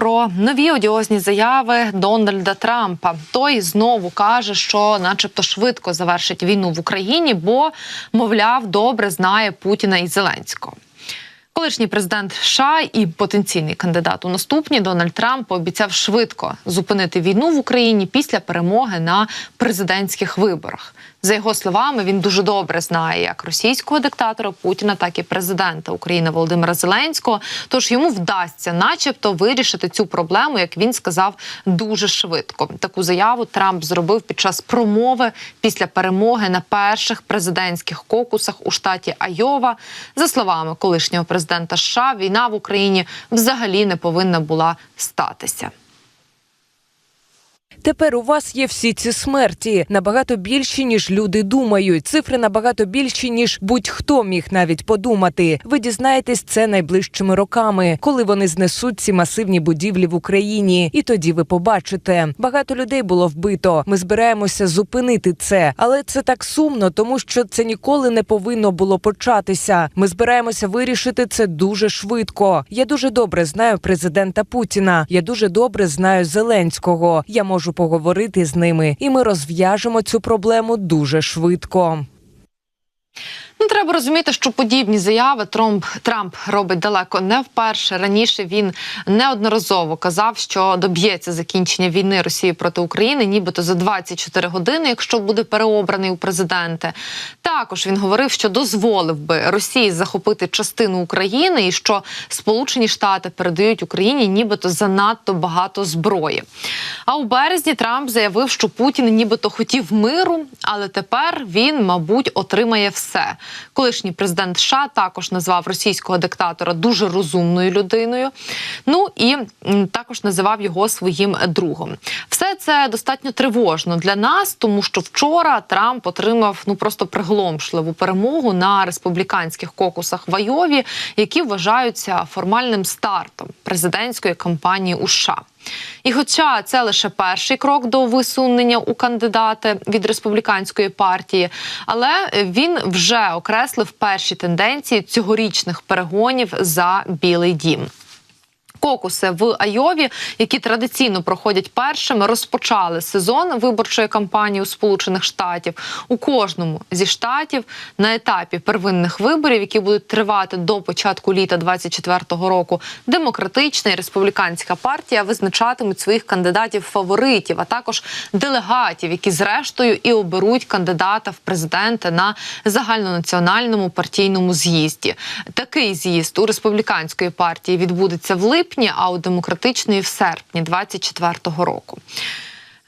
про нові одіозні заяви Дональда Трампа. Той знову каже, що, начебто, швидко завершить війну в Україні, бо, мовляв, добре знає Путіна і Зеленського. Колишній президент США і потенційний кандидат у наступні Дональд Трамп пообіцяв швидко зупинити війну в Україні після перемоги на президентських виборах. За його словами, він дуже добре знає як російського диктатора Путіна, так і президента України Володимира Зеленського. Тож йому вдасться, начебто, вирішити цю проблему, як він сказав, дуже швидко. Таку заяву Трамп зробив під час промови після перемоги на перших президентських кокусах у штаті Айова. За словами колишнього президента США, війна в Україні взагалі не повинна була статися. Тепер у вас є всі ці смерті набагато більші, ніж люди думають. Цифри набагато більші, ніж будь-хто міг навіть подумати. Ви дізнаєтесь це найближчими роками, коли вони знесуть ці масивні будівлі в Україні. І тоді ви побачите, багато людей було вбито. Ми збираємося зупинити це, але це так сумно, тому що це ніколи не повинно було початися. Ми збираємося вирішити це дуже швидко. Я дуже добре знаю президента Путіна. Я дуже добре знаю Зеленського. Я можу поговорити з ними, і ми розв'яжемо цю проблему дуже швидко. Ну, треба розуміти, що подібні заяви Трамп Трамп робить далеко не вперше. Раніше він неодноразово казав, що доб'ється закінчення війни Росії проти України, нібито за 24 години, якщо буде переобраний у президенти. Також він говорив, що дозволив би Росії захопити частину України, і що Сполучені Штати передають Україні, нібито занадто багато зброї. А у березні Трамп заявив, що Путін нібито хотів миру, але тепер він, мабуть, отримає все. Колишній президент США також назвав російського диктатора дуже розумною людиною. Ну і також називав його своїм другом. Все це достатньо тривожно для нас, тому що вчора Трамп отримав ну просто приголомшливу перемогу на республіканських кокусах в Айові, які вважаються формальним стартом президентської кампанії у США. І хоча це лише перший крок до висунення у кандидати від республіканської партії, але він вже окреслив перші тенденції цьогорічних перегонів за Білий Дім. Кокуси в Айові, які традиційно проходять першими, розпочали сезон виборчої кампанії у Сполучених Штатів у кожному зі штатів на етапі первинних виборів, які будуть тривати до початку літа 24-го року. Демократична і республіканська партія визначатимуть своїх кандидатів фаворитів, а також делегатів, які зрештою і оберуть кандидата в президенти на загальнонаціональному партійному з'їзді. Такий з'їзд у республіканської партії відбудеться в липні, а у демократичної в серпні 24-го року.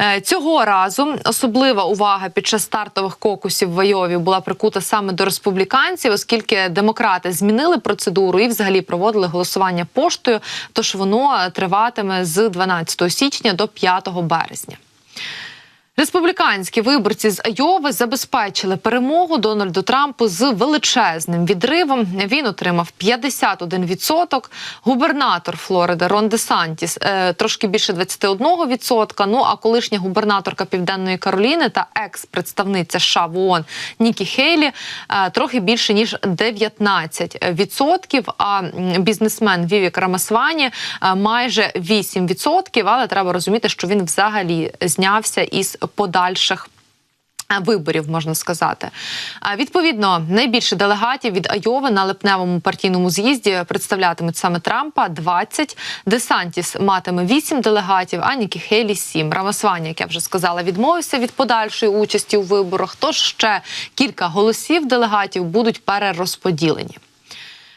Е, Цього разу особлива увага під час стартових кокусів в Айові була прикута саме до республіканців, оскільки демократи змінили процедуру і взагалі проводили голосування поштою. Тож воно триватиме з 12 січня до 5 березня. Республіканські виборці з Айови забезпечили перемогу Дональду Трампу з величезним відривом. Він отримав 51%. Губернатор Флориди Рон Де Сантіс е, трошки більше 21%. Ну а колишня губернаторка Південної Кароліни та екс-представниця США в ООН Нікі Хейлі е, трохи більше ніж 19%. А бізнесмен Вівік Рамасвані е, майже 8%. Але треба розуміти, що він взагалі знявся із подальших. е, Виборів можна сказати. Відповідно, найбільше делегатів від Айови на липневому партійному з'їзді представлятимуть саме Трампа 20. Десантіс матиме 8 делегатів, а Нікі Хейлі 7. Рамасвані, як я вже сказала, відмовився від подальшої участі у виборах. Тож ще кілька голосів делегатів будуть перерозподілені.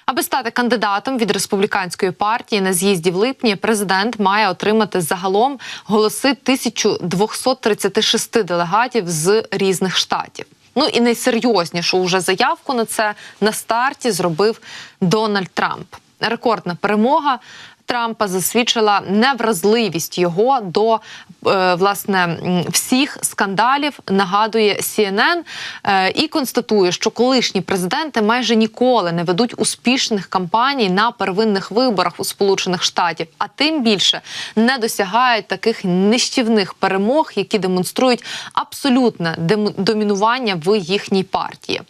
Аби стати кандидатом від республіканської партії на з'їзді в липні, президент має отримати загалом голоси 1236 делегатів з різних штатів. Ну і найсерйознішу уже заявку на це на старті зробив Дональд Трамп. Рекордна перемога. Трампа засвідчила невразливість його до е, власне всіх скандалів. Нагадує CNN е, і констатує, що колишні президенти майже ніколи не ведуть успішних кампаній на первинних виборах у Сполучених Штатів, а тим більше не досягають таких нищівних перемог, які демонструють абсолютне домінування в їхній партії.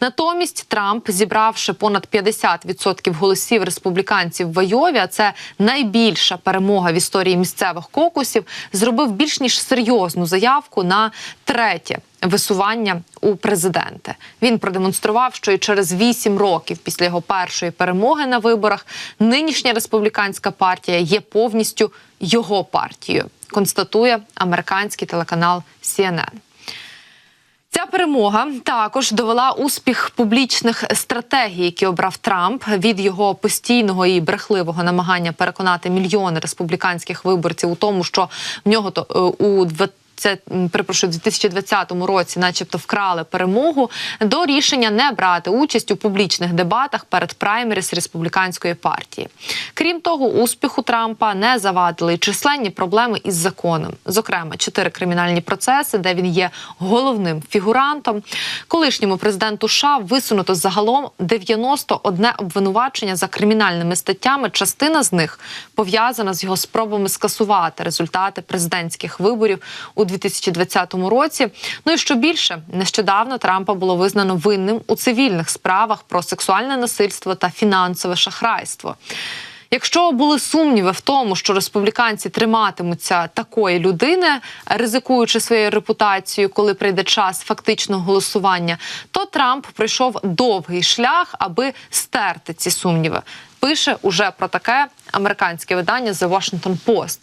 Натомість Трамп, зібравши понад 50% голосів республіканців в Айові, а це найбільша перемога в історії місцевих кокусів, зробив більш ніж серйозну заявку на третє висування у президенти. Він продемонстрував, що і через вісім років після його першої перемоги на виборах нинішня республіканська партія є повністю його партією. Констатує американський телеканал CNN. Перемога також довела успіх публічних стратегій, які обрав Трамп. Від його постійного і брехливого намагання переконати мільйони республіканських виборців у тому, що в нього то е, у 20 це перепрошую, в 2020 році, начебто, вкрали перемогу до рішення не брати участь у публічних дебатах перед праймеріс республіканської партії. Крім того, успіху Трампа не завадили численні проблеми із законом. Зокрема, чотири кримінальні процеси, де він є головним фігурантом. Колишньому президенту США висунуто загалом 91 обвинувачення за кримінальними статтями. Частина з них пов'язана з його спробами скасувати результати президентських виборів у 2020 році. Ну і що більше, нещодавно Трампа було визнано винним у цивільних справах про сексуальне насильство та фінансове шахрайство. Якщо були сумніви в тому, що республіканці триматимуться такої людини, ризикуючи своєю репутацією, коли прийде час фактичного голосування, то Трамп пройшов довгий шлях, аби стерти ці сумніви. Пише уже про таке американське видання The Washington Post.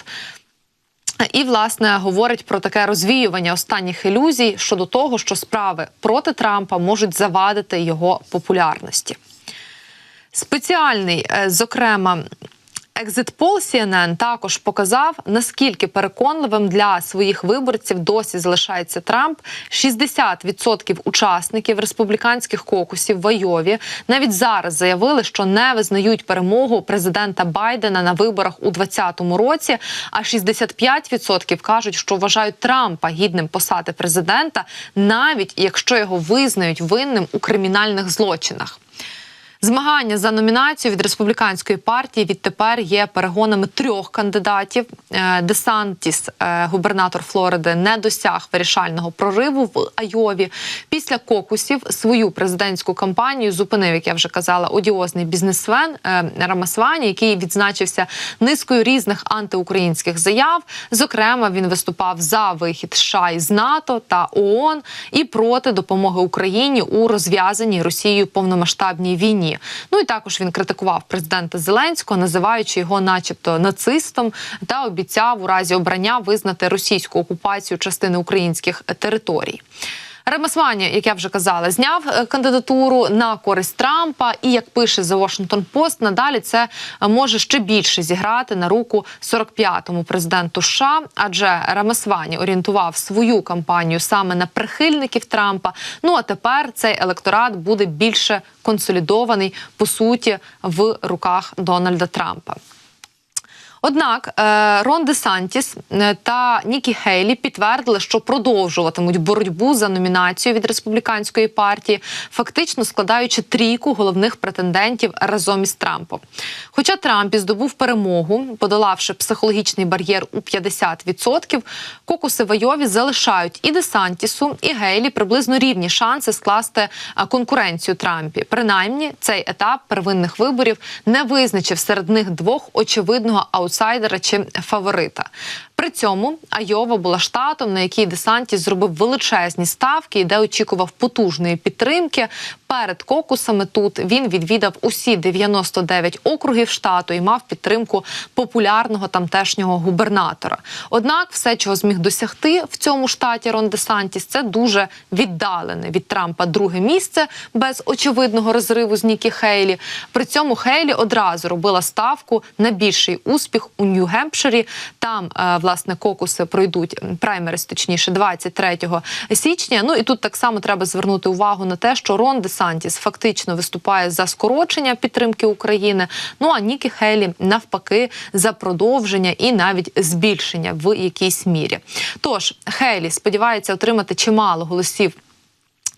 І власне говорить про таке розвіювання останніх ілюзій щодо того, що справи проти Трампа можуть завадити його популярності. Спеціальний, е, зокрема. Екзит Пол CNN також показав, наскільки переконливим для своїх виборців досі залишається Трамп. 60% учасників республіканських кокусів в Айові навіть зараз заявили, що не визнають перемогу президента Байдена на виборах у 2020 році. А 65% кажуть, що вважають Трампа гідним посади президента, навіть якщо його визнають винним у кримінальних злочинах. Змагання за номінацію від республіканської партії відтепер є перегонами трьох кандидатів. Е, Десантіс, е, губернатор Флориди, не досяг вирішального прориву в Айові. Після кокусів свою президентську кампанію зупинив, як я вже казала, одіозний бізнесмен е, Рамасвані, який відзначився низкою різних антиукраїнських заяв. Зокрема, він виступав за вихід США із НАТО та ООН і проти допомоги Україні у розв'язаній Росією повномасштабній війні. Ну і також він критикував президента Зеленського, називаючи його, начебто, нацистом, та обіцяв у разі обрання визнати російську окупацію частини українських територій. Ремесвані, як я вже казала, зняв е, кандидатуру на користь Трампа, і як пише The Washington Post, надалі це е, може ще більше зіграти на руку 45-му президенту США, адже Рамесвані орієнтував свою кампанію саме на прихильників Трампа. Ну а тепер цей електорат буде більше консолідований по суті в руках Дональда Трампа. Однак е, Рон Де Сантіс е, та Нікі Хейлі підтвердили, що продовжуватимуть боротьбу за номінацію від республіканської партії, фактично складаючи трійку головних претендентів разом із Трампом. Хоча Трамп і здобув перемогу, подолавши психологічний бар'єр у 50%, кокуси в Айові залишають і Де Сантісу, і Гейлі приблизно рівні шанси скласти е, конкуренцію Трампі. Принаймні, цей етап первинних виборів не визначив серед них двох очевидного аутсайдера чи фаворита. При цьому Айова була штатом, на який Десантіс зробив величезні ставки, і де очікував потужної підтримки. Перед кокусами тут він відвідав усі 99 округів штату і мав підтримку популярного тамтешнього губернатора. Однак, все, чого зміг досягти в цьому штаті Рон Десантіс, це дуже віддалене від Трампа друге місце без очевидного розриву з Нікі Хейлі. При цьому Хейлі одразу робила ставку на більший успіх у Нью-Гемпширі. Там е, власне кокуси пройдуть праймерис, точніше, 23 січня. Ну і тут так само треба звернути увагу на те, що Рон Десантіс фактично виступає за скорочення підтримки України. Ну а Нікі Хейлі навпаки за продовження і навіть збільшення в якійсь мірі. Тож Хейлі сподівається отримати чимало голосів.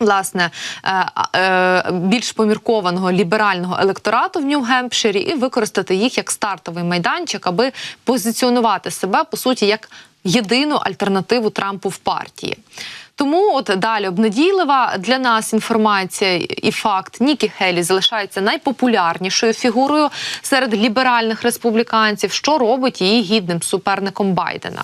Власне, е, е, більш поміркованого ліберального електорату в Нью-Гемпширі і використати їх як стартовий майданчик, аби позиціонувати себе по суті як єдину альтернативу Трампу в партії. Тому от далі обнадійлива для нас інформація і факт Нікі Хелі залишається найпопулярнішою фігурою серед ліберальних республіканців, що робить її гідним суперником Байдена.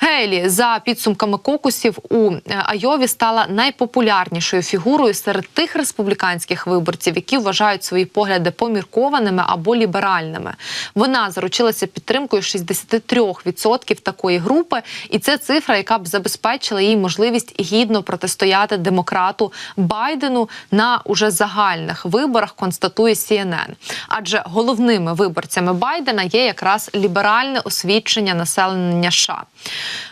Гейлі за підсумками кокусів у е, Айові стала найпопулярнішою фігурою серед тих республіканських виборців, які вважають свої погляди поміркованими або ліберальними. Вона заручилася підтримкою 63% такої групи, і це цифра, яка б забезпечила їй можливість гідно протистояти демократу Байдену на уже загальних виборах. Констатує CNN. Адже головними виборцями Байдена є якраз ліберальне освідчення населення США.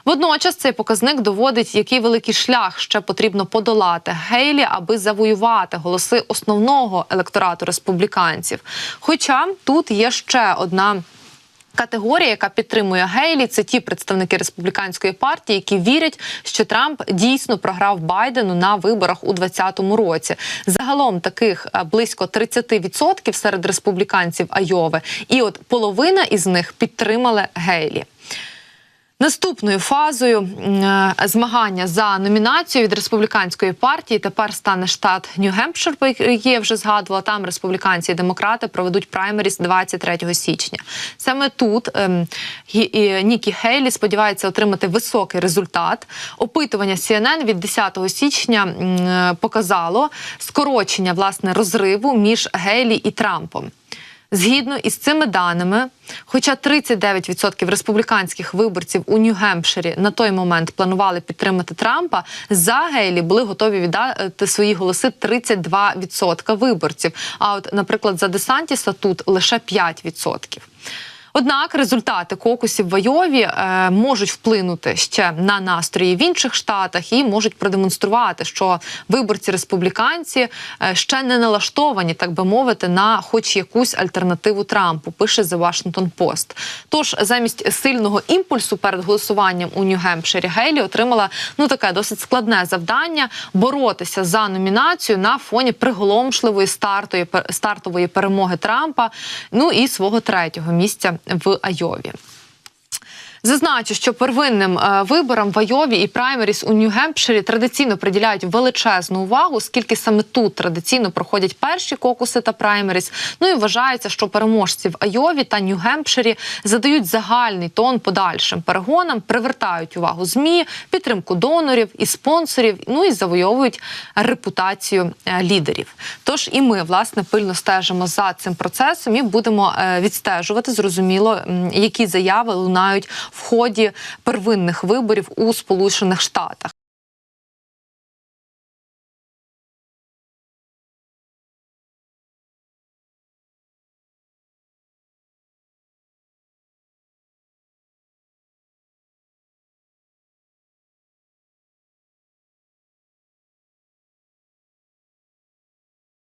Водночас цей показник доводить, який великий шлях ще потрібно подолати Гейлі, аби завоювати голоси основного електорату республіканців. Хоча тут є ще одна. Категорія, яка підтримує Гейлі, це ті представники республіканської партії, які вірять, що Трамп дійсно програв Байдену на виборах у 2020 році. Загалом таких е, близько 30% серед республіканців Айови, і от половина із них підтримали Гейлі. Наступною фазою е, змагання за номінацію від республіканської партії тепер стане штат Нью-Гемпшир, про який я вже згадувала. Там республіканці і демократи проведуть праймеріс 23 січня. Саме тут ем, Нікі Хейлі сподівається отримати високий результат. Опитування CNN від 10 січня м, е, показало скорочення власне розриву між Гейлі і Трампом. Згідно із цими даними, хоча 39% республіканських виборців у Нью-Гемпширі на той момент планували підтримати Трампа, за Гейлі були готові віддати свої голоси 32% виборців. А от, наприклад, за Десантіса тут лише 5%. Однак результати кокусів в Айові е, можуть вплинути ще на настрої в інших штатах і можуть продемонструвати, що виборці республіканці е, ще не налаштовані, так би мовити, на хоч якусь альтернативу Трампу. Пише The Washington Post. Тож замість сильного імпульсу перед голосуванням у Нью-Гемпширі Гейлі отримала ну таке досить складне завдання боротися за номінацію на фоні приголомшливої стартової стартової перемоги Трампа. Ну і свого третього місця в Айові. Зазначу, що первинним е, виборам в Айові і праймеріс у Нью-Гемпширі традиційно приділяють величезну увагу, оскільки саме тут традиційно проходять перші кокуси та праймеріс. Ну і вважається, що переможці в Айові та Нью-Гемпширі задають загальний тон подальшим перегонам, привертають увагу змі, підтримку донорів і спонсорів. Ну і завойовують репутацію е, лідерів. Тож і ми власне пильно стежимо за цим процесом і будемо е, відстежувати зрозуміло, які заяви лунають в ході первинних виборів у Сполучених Штатах.